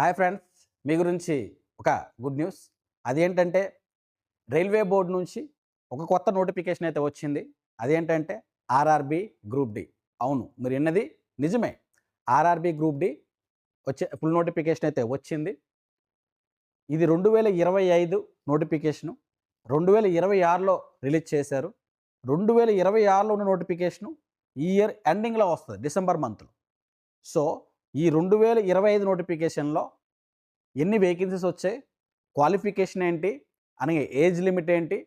Hi friends మీ గురించి ఒక గుడ్ న్యూస్. అదేంటంటే రైల్వే బోర్డు నుంచి ఒక కొత్త నోటిఫికేషన్ అయితే వచ్చింది. అదేంటంటే ఆర్ఆర్బి గ్రూప్ డి. అవును మీరు విన్నది నిజమే. ఆర్ఆర్బి గ్రూప్ డి వచ్చే ఫుల్ నోటిఫికేషన్ అయితే వచ్చింది. ఇది రెండు వేల ఇరవై ఐదు నోటిఫికేషను రెండు వేల ఇరవై ఆరులో రిలీజ్ చేశారు. రెండు వేల ఇరవై ఆరులో ఉన్న నోటిఫికేషను ఈ ఇయర్ ఎండింగ్లో వస్తుంది డిసెంబర్ మంత్లో. సో ఈ రెండు వేల ఇరవై ఐదు నోటిఫికేషన్లో ఎన్ని వేకెన్సీస్ వచ్చాయి? క్వాలిఫికేషన్ ఏంటి? అలాగే ఏజ్ లిమిట్ ఏంటి?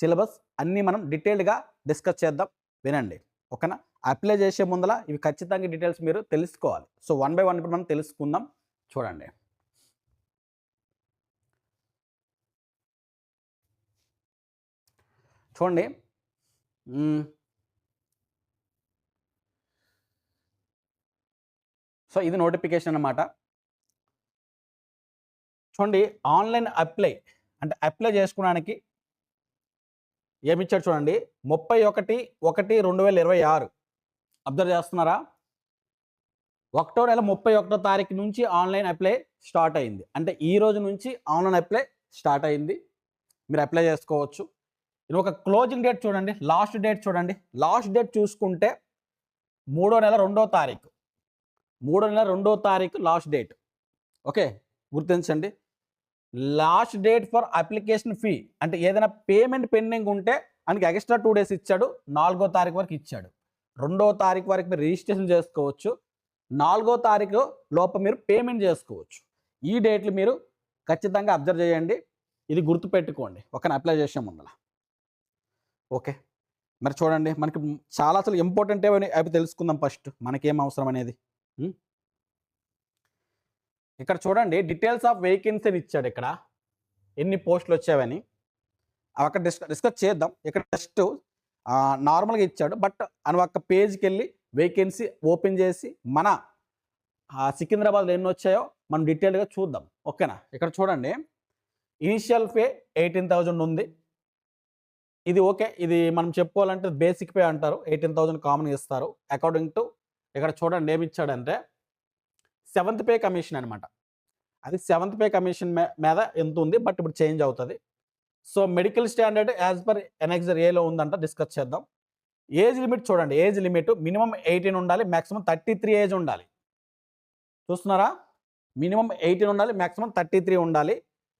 సిలబస్ అన్నీ మనం డీటెయిల్డ్గా డిస్కస్ చేద్దాం. వినండి. ఓకేనా? అప్లై చేసే ముందల ఇవి ఖచ్చితంగా డీటెయిల్స్ మీరు తెలుసుకోవాలి. సో వన్ బై వన్ ఇప్పుడు మనం తెలుసుకుందాం. చూడండి. చూడండి. సో ఇది నోటిఫికేషన్ అన్నమాట. చూడండి ఆన్లైన్ అప్లై అంటే అప్లై చేసుకోవడానికి ఏమిచ్చాడు చూడండి ముప్పై ఒకటి ఒకటి రెండు వేల ఇరవై ఆరు. అబ్జర్వ్ చేస్తున్నారా? ఒకటో నెల ముప్పై ఒకటో తారీఖు నుంచి ఆన్లైన్ అప్లై స్టార్ట్ అయింది. అంటే ఈ రోజు నుంచి ఆన్లైన్ అప్లై స్టార్ట్ అయింది. మీరు అప్లై చేసుకోవచ్చు. ఇది ఒక క్లోజింగ్ డేట్ చూడండి లాస్ట్ డేట్ చూడండి. లాస్ట్ డేట్ చూసుకుంటే మూడో నెల రెండో తారీఖు. మూడో నెల రెండో తారీఖు లాస్ట్ డేట్. ఓకే? గుర్తించండి. Last date for application fee అంటే ఏదైనా పేమెంట్ పెండింగ్ ఉంటే ఆయనకి ఎక్స్ట్రా టూ డేస్ ఇచ్చాడు నాలుగో తారీఖు వరకు ఇచ్చాడు. రెండో తారీఖు వరకు మీరు రిజిస్ట్రేషన్ చేసుకోవచ్చు నాలుగో తారీఖు లోప మీరు పేమెంట్ చేసుకోవచ్చు. ఈ డేట్లు మీరు ఖచ్చితంగా అబ్జర్వ్ చేయండి. ఇది గుర్తుపెట్టుకోండి. ఒక అప్లై చేసే ముందల. ఓకే? మరి చూడండి మనకి చాలా అసలు ఇంపార్టెంట్ అవి తెలుసుకుందాం ఫస్ట్. మనకేం అవసరం అనేది? ఇక్కడ చూడండి డీటెయిల్స్ ఆఫ్ వేకెన్సీ అని ఇచ్చాడు ఇక్కడ. ఎన్ని పోస్టులు వచ్చావని అవి అక్కడ డిస్క డిస్కస్ చేద్దాం. ఇక్కడ జస్ట్ నార్మల్గా ఇచ్చాడు. బట్ అని ఒక పేజ్కి వెళ్ళి వేకెన్సీ ఓపెన్ చేసి మన సికింద్రాబాద్లో ఎన్ని వచ్చాయో మనం డీటెయిల్గా చూద్దాం. ఓకేనా? ఇక్కడ చూడండి. ఇనిషియల్ పే ఎయిటీన్ థౌజండ్ ఉంది. ఇది ఓకే. ఇది మనం చెప్పుకోవాలంటే బేసిక్ పే అంటారు. ఎయిటీన్ థౌజండ్ కామన్ ఇస్తారు. అకార్డింగ్ టు ఇక్కడ చూడండి ఏమి ఇచ్చాడంటే సెవెంత్ పే కమిషన్ అనమాట అది సెవెంత్ పే కమిషన్ మీద ఎంత ఉంది బట్ ఇప్పుడు చేంజ్ అవుతుంది. So medical standard as per annexure ఏలో ఉందంట డిస్కస్ చేద్దాం. ఏజ్ లిమిట్ చూడండి ఏజ్ లిమిట్ మినిమం ఎయిటీన్ ఉండాలి మ్యాక్సిమం థర్టీ త్రీ ఏజ్ ఉండాలి. చూస్తున్నారా? మినిమం ఎయిటీన్ ఉండాలి మ్యాక్సిమం థర్టీ త్రీ ఉండాలి.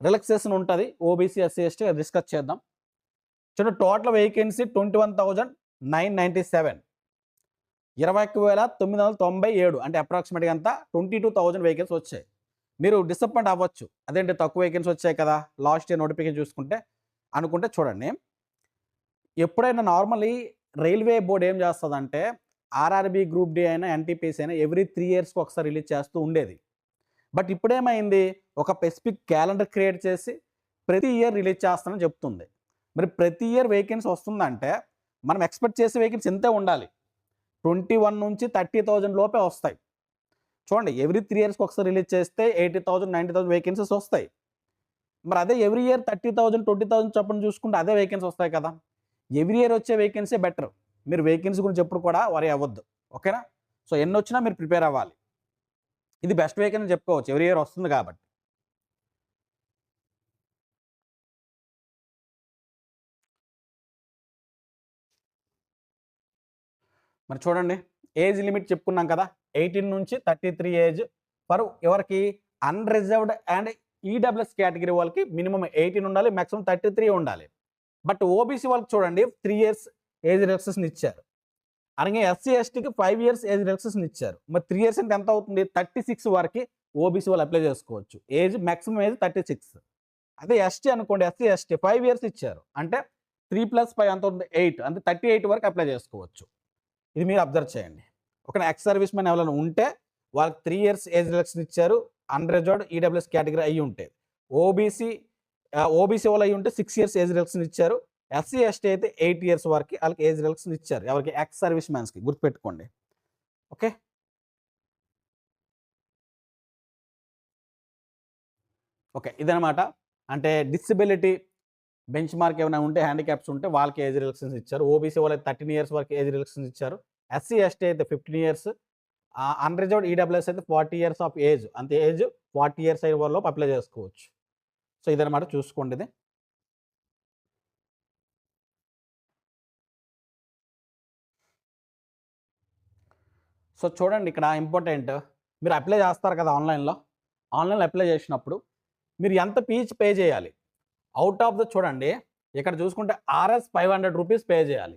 రిలాక్సేషన్ ఉంటుంది ఓబీసీ ఎస్సీ ఎస్టీ డిస్కస్ చేద్దాం. చూడండి total vacancy twenty one thousand nine ninety seven. ఇరవై ఒక్క వేల తొమ్మిది వందల తొంభై ఏడు అంటే అప్రాక్సిమేట్గా అంతా ట్వంటీ టూ థౌజండ్ వేకెన్సీ వచ్చాయి. మీరు డిసప్పాయింట్ అవ్వచ్చు. అదేంటి? తక్కువ వేకెన్సీ వచ్చాయి కదా. లాస్ట్ ఇయర్ నోటిఫికేషన్ చూసుకుంటే అనుకుంటే చూడండి. ఎప్పుడైనా నార్మల్లీ రైల్వే బోర్డు ఏం చేస్తుందంటే ఆర్ఆర్బి గ్రూప్ డి అయినా ఎన్టీపీసీ అయినా ఎవ్రీ త్రీ ఇయర్స్కి ఒకసారి రిలీజ్ చేస్తూ ఉండేది. బట్ ఇప్పుడేమైంది? ఒక స్పెసిఫిక్ క్యాలెండర్ క్రియేట్ చేసి ప్రతి ఇయర్ రిలీజ్ చేస్తానని చెప్తుంది. మరి ప్రతి ఇయర్ వేకెన్సీ వస్తుందంటే మనం ఎక్స్పెక్ట్ చేసే వేకెన్సీ ఇంతే ఉండాలి. ట్వంటీ వన్ నుంచి థర్టీ థౌజండ్ లోపే వస్తాయి. చూడండి ఎవ్రీ త్రీ ఇయర్స్కి ఒకసారి రిలీజ్ చేస్తే eighty thousand ninety thousand vacancies వస్తాయి. మరి అదే every year thirty thousand twenty thousand చొప్పున చూసుకుంటే అదే వేకెన్సీ వస్తాయి కదా. ఎవ్రీ ఇయర్ వచ్చే వేకెన్సీ బెటర్ మీరు వేకెన్సీ గురించి ఎప్పుడు కూడా వరి అవ్వద్దు. ఓకేనా సో ఎన్ని వచ్చినా మీరు ప్రిపేర్ అవ్వాలి. ఇది బెస్ట్ వేకెన్సీ చెప్పుకోవచ్చు. ఎవ్రీ ఇయర్ వస్తుంది కాబట్టి. మరి చూడండి ఏజ్ లిమిట్ చెప్పుకున్నాం కదా ఎయిటీన్ నుంచి థర్టీ త్రీ ఏజ్ ఫర్ ఎవరికి అన్రిజర్వ్డ్ అండ్ ఈడబ్ల్యూఎస్ కేటగిరీ వాళ్ళకి మినిమం ఎయిటీన్ ఉండాలి మ్యాక్సిమం థర్టీ త్రీ ఉండాలి. బట్ ఓబీసీ వాళ్ళకి చూడండి త్రీ ఇయర్స్ ఏజ్ రిలాక్సేషన్ ఇచ్చారు. అలాగే ఎస్సీ ఎస్టీకి ఫైవ్ ఇయర్స్ ఏజ్ రిలాక్సేషన్ ఇచ్చారు. మరి త్రీ ఇయర్స్ అంటే ఎంత అవుతుంది? థర్టీ సిక్స్ వరకు ఓబీసీ వాళ్ళు అప్లై చేసుకోవచ్చు. Age maximum age thirty six. అదే ఎస్టీ అనుకోండి ఎస్సీ ఎస్టీ ఫైవ్ ఇయర్స్ ఇచ్చారు. అంటే త్రీ ప్లస్ ఫైవ్ ఎంత ఉంది ఎయిట్. అంటే థర్టీ ఎయిట్ వరకు అప్లై చేసుకోవచ్చు. ఇది మీరు అబ్జర్వ్ చేయండి. ఒక ఎక్స్ సర్వీస్ మ్యాన్ ఎవరైనా ఉంటే వాళ్ళకి త్రీ ఇయర్స్ ఏజ్ రిలక్షన్ ఇచ్చారు అన్రిజర్వ్డ్ ఈడబ్ల్యూఎస్ కేటగిరీ అయ్యి ఉంటాయి ఓబీసీ ఓబీసీ వాళ్ళు అయ్యి ఉంటే సిక్స్ ఇయర్స్ ఏజ్ రిలక్షన్ ఇచ్చారు. ఎస్సీ ఎస్టీ అయితే ఎయిట్ ఇయర్స్ వరకు వాళ్ళకి ఏజ్ రిలక్షన్ ఇచ్చారు. ఎవరికి? ఎక్స్ సర్వీస్ మ్యాన్స్కి గుర్తుపెట్టుకోండి. ఓకే? ఓకే ఇదనమాట అంటే డిసబిలిటీ బెంచ్ మార్క్ ఏమైనా ఉంటే హ్యాండిక్యాప్స్ ఉంటే వాళ్ళకి ఏజ్ రిలక్షన్స్ ఇచ్చారు. ఓబీసీ వాళ్ళకి థర్టీన్ ఇయర్స్ వరకు ఏజ్ రిలక్షన్స్ ఇచ్చారు. ఎస్సీ ఎస్టీ అయితే ఫిఫ్టీన్ ఇయర్స్ అన్రిజర్వ్డ్ ఈడబ్ల్యూఎస్ అయితే ఫార్టీ ఇయర్స్ ఆఫ్ ఏజ్ అంత ఏజ్ ఫార్టీ ఇయర్స్ అయిన వాళ్ళు అప్లై చేసుకోవచ్చు. సో ఇదనమాట చూసుకోండి ఇది సో చూడండి ఇక్కడ ఇంపార్టెంట్ మీరు అప్లై చేస్తారు కదా ఆన్లైన్లో ఆన్లైన్లో అప్లై చేసినప్పుడు మీరు ఎంత ఫీజ్ పే చేయాలి? అవుట్ ఆఫ్ ద చూడండి ఇక్కడ చూసుకుంటే RS five hundred rupees pay చేయాలి.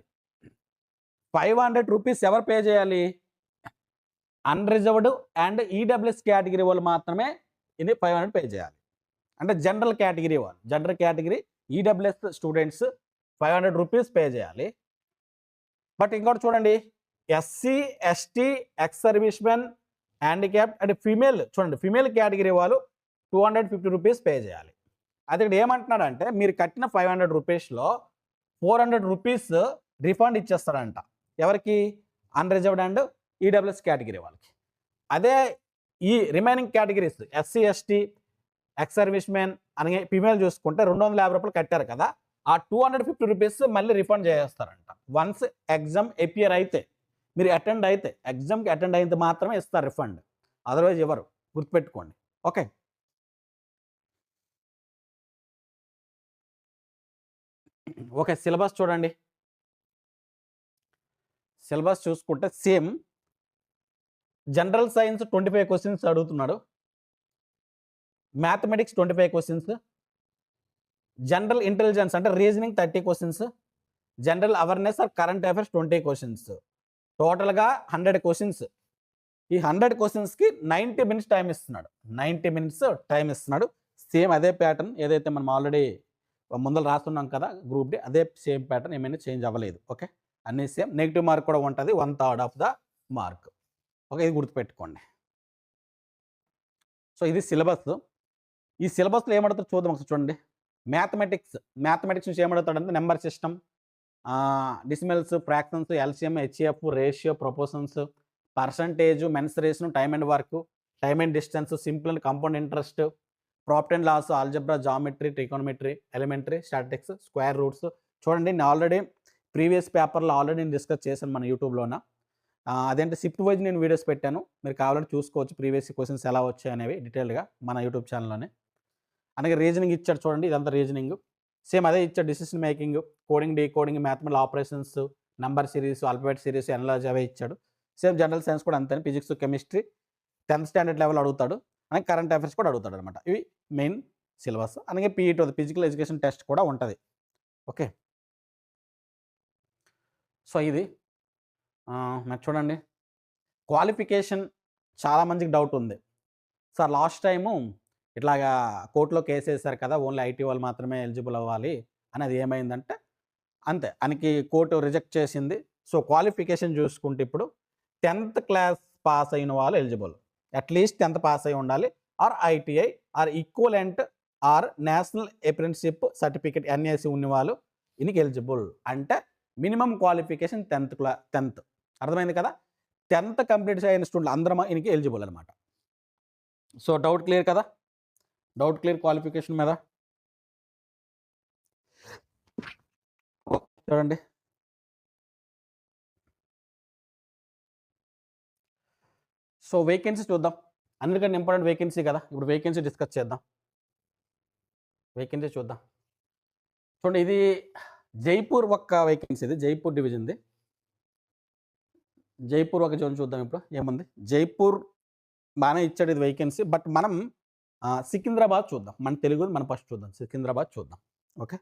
ఫైవ్ హండ్రెడ్ రూపీస్ ఎవరు పే చేయాలి? అన్రిజర్వ్డ్ అండ్ ఈడబ్ల్యూఎస్ కేటగిరీ వాళ్ళు మాత్రమే ఇది ఫైవ్ హండ్రెడ్ పే చేయాలి. అంటే జనరల్ కేటగిరీ వాళ్ళు general category EWS students five hundred rupees pay చేయాలి. బట్ ఇంకోటి చూడండి SC ST ex servicemen handicap and female చూడండి ఫీమేల్ కేటగిరీ వాళ్ళు two hundred fifty rupees pay చేయాలి. అది ఇక్కడ ఏమంటున్నాడంటే మీరు కట్టిన ఫైవ్ హండ్రెడ్ రూపీస్లో ఫోర్ హండ్రెడ్ రూపీస్ రిఫండ్ ఇచ్చేస్తాడంట. ఎవరికి? అన్రిజర్వ్డ్ అండ్ ఈడబ్ల్యూఎస్ కేటగిరీ వాళ్ళకి. అదే ఈ remaining categories SC ST ex service men అలాగే ఫిమేల్ చూసుకుంటే రెండు వందల యాభై రూపాయలు కట్టారు కదా ఆ టూ హండ్రెడ్ ఫిఫ్టీ రూపీస్ మళ్ళీ రిఫండ్ చేస్తారంట వన్స్ ఎగ్జామ్ ఎపియర్ అయితే మీరు అటెండ్ అయితే ఎగ్జామ్కి అటెండ్ అయితే మాత్రమే ఇస్తారు రిఫండ్ అదర్వైజ్ ఇవ్వరు. గుర్తుపెట్టుకోండి. ఓకే ఓకే సిలబస్ చూడండి. సిలబస్ చూసుకుంటే same. General science twenty five questions అడుగుతున్నాడు. Mathematics twenty five questions. General intelligence అంటే reasoning thirty questions. General awareness or current affairs twenty questions. టోటల్గా హండ్రెడ్ క్వశ్చన్స్. ఈ హండ్రెడ్ క్వశ్చన్స్కి ninety minutes time ఇస్తున్నాడు. Ninety minutes time ఇస్తున్నాడు. Same అదే pattern ఏదైతే మనం ఆల్రెడీ ముందర రాస్తున్నాం కదా గ్రూప్ డి అదే సేమ్ ప్యాటర్న్ ఏమైనా చేంజ్ అవ్వలేదు. ఓకే? అన్నీ సేమ్. నెగిటివ్ మార్క్ కూడా ఉంటుంది. One third of the mark. Okay ఇది గుర్తుపెట్టుకోండి. సో ఇది సిలబస్. ఈ సిలబస్లో ఏమడుగుతారు చూద్దాం ఒకసారి చూడండి. మ్యాథమెటిక్స్. మ్యాథమెటిక్స్ నుంచి ఏమడుగుతాడంటే number system. Decimals fractions LCM HF ratio proportions percentage mensuration time and work time and distance simple and compound interest profit and loss algebra geometry trigonometry elementary statics square roots. చూడండి నేను already previous పేపర్లో already నేను discuss చేశాను మన యూట్యూబ్లోన. అదేంటే shift wise నేను videos పెట్టాను. మీరు కావాలంటే చూసుకోవచ్చు ప్రీవియస్ క్వశ్చన్స్ ఎలా వచ్చాయి అనేవి డీటెయిల్గా మన యూట్యూబ్ ఛానల్లోనే. అలాగే రీజనింగ్ ఇచ్చాడు చూడండి ఇదంతా రీజనింగ్. సేమ్ అదే ఇచ్చాడు decision making coding decoding mathematical operations number series alphabet series analogy అవే ఇచ్చాడు. సేమ్ జనరల్ సైన్స్ కూడా అంతే physics chemistry tenth standard level అడుగుతాడు. అలాగే కరెంట్ అఫైర్స్ కూడా అడుగుతాడు అనమాట ఇవి మెయిన్ సిలబస్. అలాగే పీఈటీ ఫిజికల్ ఎడ్యుకేషన్ టెస్ట్ కూడా ఉంటుంది. ఓకే? సో ఇది. నాకు చూడండి. క్వాలిఫికేషన్ చాలా మందికి డౌట్ ఉంది. సార్ లాస్ట్ టైము ఇట్లాగా కోర్టులో కేసు వేశారు కదా ఓన్లీ ఐటీ వాళ్ళు మాత్రమే ఎలిజిబుల్ అవ్వాలి అని అది ఏమైందంటే అంతే ఆయనకి కోర్టు రిజెక్ట్ చేసింది. సో క్వాలిఫికేషన్ చూసుకుంటే ఇప్పుడు టెన్త్ క్లాస్ పాస్ అయిన వాళ్ళు ఎలిజిబుల్. అట్లీస్ట్ టెన్త్ పాస్ అయి ఉండాలి. Or ITI or equivalent or national apprenticeship certificate NAC ఉన్న వాళ్ళు ఇనికి ఎలిజిబుల్. అంటే minimum qualification tenth class tenth. అర్థమైంది కదా? టెన్త్ కంప్లీట్ అయిన స్టూడెంట్ అందరం ఈయనకి ఎలిజిబుల్ అనమాట సో డౌట్ క్లియర్ కదా? డౌట్ క్లియర్ క్వాలిఫికేషన్ మీద? చూడండి. సో వేకెన్సీ చూద్దాం. అన్నిటికంటే ఇంపార్టెంట్ వేకెన్సీ కదా? ఇప్పుడు వేకెన్సీ డిస్కస్ చేద్దాం. వేకెన్సీ చూద్దాం. చూడండి ఇది జైపూర్ ఒక్క వేకెన్సీ ఇది జైపూర్ డివిజన్ది జైపూర్ ఒక జోన్ చూద్దాం ఇప్పుడు ఏముంది? జైపూర్ బాగానే ఇచ్చాడు ఇది వేకెన్సీ బట్ మనం సికింద్రాబాద్ చూద్దాం. మన తెలుగు మనం ఫస్ట్ చూద్దాం. సికింద్రాబాద్ చూద్దాం. ఓకే?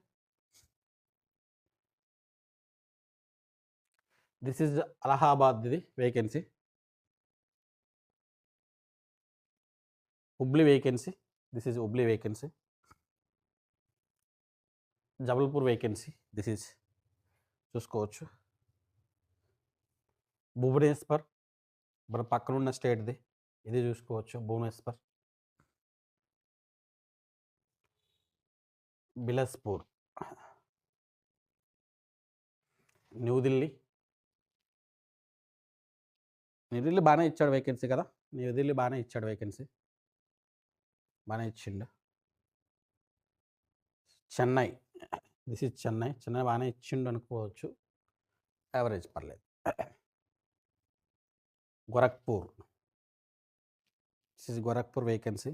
దిస్ ఇస్ అలహాబాద్ ఇది vacancy Hubli vacancy this is Hubli vacancy Jabalpur vacancy this is చూసుకోవచ్చు. భువనేశ్వర్ మన పక్కనున్న స్టేట్ది ఇది చూసుకోవచ్చు భువనేశ్వర్. బిలస్పూర్. న్యూఢిల్లీ న్యూఢిల్లీ బాగానే ఇచ్చాడు వేకెన్సీ కదా. న్యూఢిల్లీ బాగానే ఇచ్చాడు వేకెన్సీ బాగానే ఇచ్చిండు. Chennai. This is Chennai. Chennai బాగానే ఇచ్చిండు అనుకోవచ్చు యావరేజ్ పర్లేదు. Gorakhpur. This is Gorakhpur vacancy.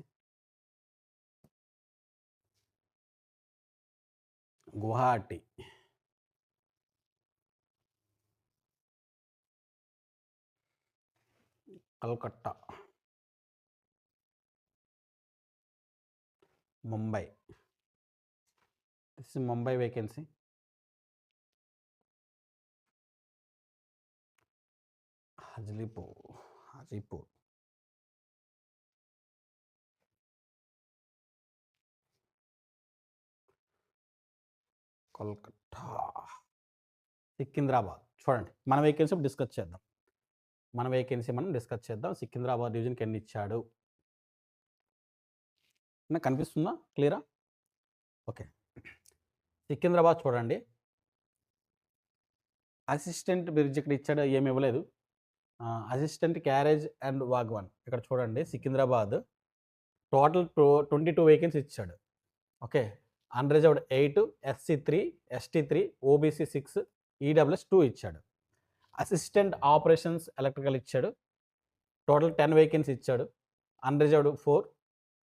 Guwahati. Calcutta. Mumbai. This is Mumbai vacancy. Hajlipur Hajipur. Kolkata. Secunderabad. చూడండి మన వేకెన్సీ డిస్కస్ చేద్దాం. మన వేకెన్సీ మనం డిస్కస్ చేద్దాం. సికింద్రాబాద్ డివిజన్కి ఎన్ని ఇచ్చాడు? నాకు కనిపిస్తుందా? క్లియరా? ఓకే. సికింద్రాబాద్ చూడండి. అసిస్టెంట్ బ్రిడ్జ్ ఇక్కడ ఇచ్చాడు ఏమి ఇవ్వలేదు. అసిస్టెంట్ క్యారేజ్ అండ్ వాగ్వాన్ ఇక్కడ చూడండి Secunderabad. Total twenty two vacancy ఇచ్చాడు. Okay. Unreserved eight SC three ST three OBC six EWS two ఇచ్చాడు. అసిస్టెంట్ ఆపరేషన్స్ ఎలక్ట్రికల్ ఇచ్చాడు. టోటల్ టెన్ వేకెన్సీ ఇచ్చాడు. Unreserved four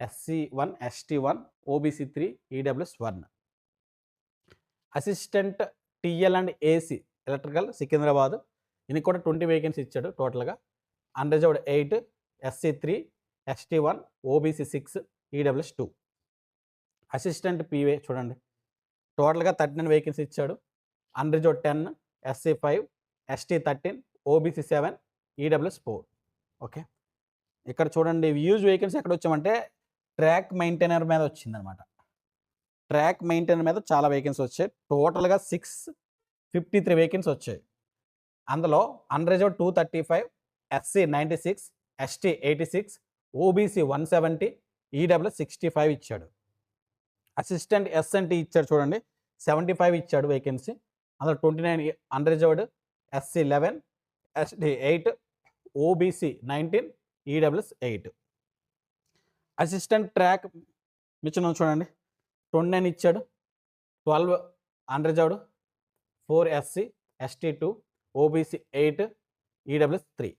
SC one ST one OBC three EWS one. Assistant TL and AC electrical Secunderabad. ఇది కూడా twenty vacancy ఇచ్చాడు టోటల్గా. Unreserved eight SC three ST one OBC six EWS two. Assistant P way చూడండి. టోటల్గా thirty nine vacancy ఇచ్చాడు. Unreserved ten SC five ST thirteen OBC seven EWS four. Okay. ఇక్కడ చూడండి views vacancy ఎక్కడ వచ్చామంటే track maintainer మీద వచ్చిందనమాట. Track maintain మీద చాలా వేకెన్సీ వచ్చాయి. టోటల్గా సిక్స్ ఫిఫ్టీ త్రీ వేకెన్సీ వచ్చాయి. అందులో unreserved two thirty five SC ninety six ST eighty six OBC one seventy EW sixty five ఇచ్చాడు. అసిస్టెంట్ ఎస్ఎన్టీ ఇచ్చాడు చూడండి. సెవెంటీ ఫైవ్ ఇచ్చాడు వేకెన్సీ. అందులో twenty nine unreserved SC eleven ST eight OBC nineteen EWS eight. Assistant track మిచ్చిన చూడండి. Twenty nine ఇచ్చాడు. Twelve unreserved four SC ST two OBC eight EWS three.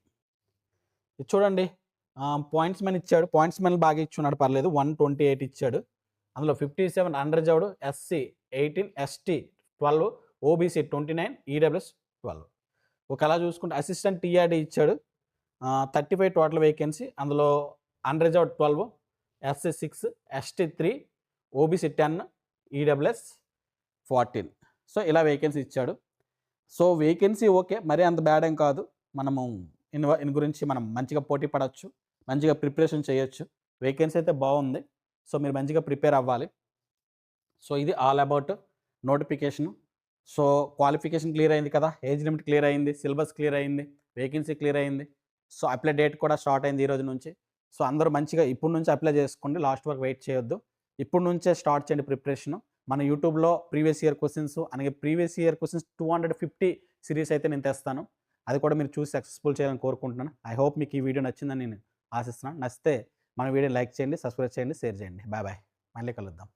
ఇది చూడండి. Points men ఇచ్చాడు. Points men బాగా ఇచ్చున్నాడు. పర్లేదు. వన్ ట్వంటీ ఎయిట్ ఇచ్చాడు. అందులో fifty seven unreserved SC eighteen ST twelve OBC twenty nine EWS twelve. ఒకలా చూసుకుంటే అసిస్టెంట్ టీఆర్డీ ఇచ్చాడు. Thirty five total vacancy. అందులో unreserved twelve SC six ST three OBC ten EWS fourteen so ఇలా vacancy ఇచ్చాడు. So vacancy okay మరీ అంత bad ఏం కాదు. మనము ఇన్ ఇన్ గురించి మనం మంచిగా పోటీ పడవచ్చు మంచిగా ప్రిపరేషన్ చేయొచ్చు. వేకెన్సీ అయితే బాగుంది. సో మీరు మంచిగా ప్రిపేర్ అవ్వాలి. సో ఇది all about notification so qualification clear అయింది కదా? ఏజ్ లిమిట్ క్లియర్ అయింది సిలబస్ క్లియర్ అయింది వేకెన్సీ క్లియర్ అయింది. సో అప్లై డేట్ కూడా స్టార్ట్ అయింది ఈ రోజు నుంచి. సో అందరూ మంచిగా ఇప్పటి నుంచి అప్లై చేసుకోండి. లాస్ట్ వరకు వెయిట్ చేయొద్దు. ఇప్పుడు నుంచే స్టార్ట్ చేయండి ప్రిపరేషన్. మన యూట్యూబ్లో ప్రీవియస్ ఇయర్ క్వశ్చన్స్ అలాగే previous year questions two hundred fifty series అయితే నేను తెస్తాను. అది కూడా మీరు చూసి సక్సెస్ఫుల్ చేయాలని కోరుకుంటున్నాను. ఐ హోప్ మీకు ఈ వీడియో నచ్చిందని నేను ఆశిస్తున్నాను. నచ్చితే మన వీడియో లైక్ చేయండి సబ్స్క్రైబ్ చేయండి షేర్ చేయండి. Bye bye. మళ్ళీ కలుద్దాం.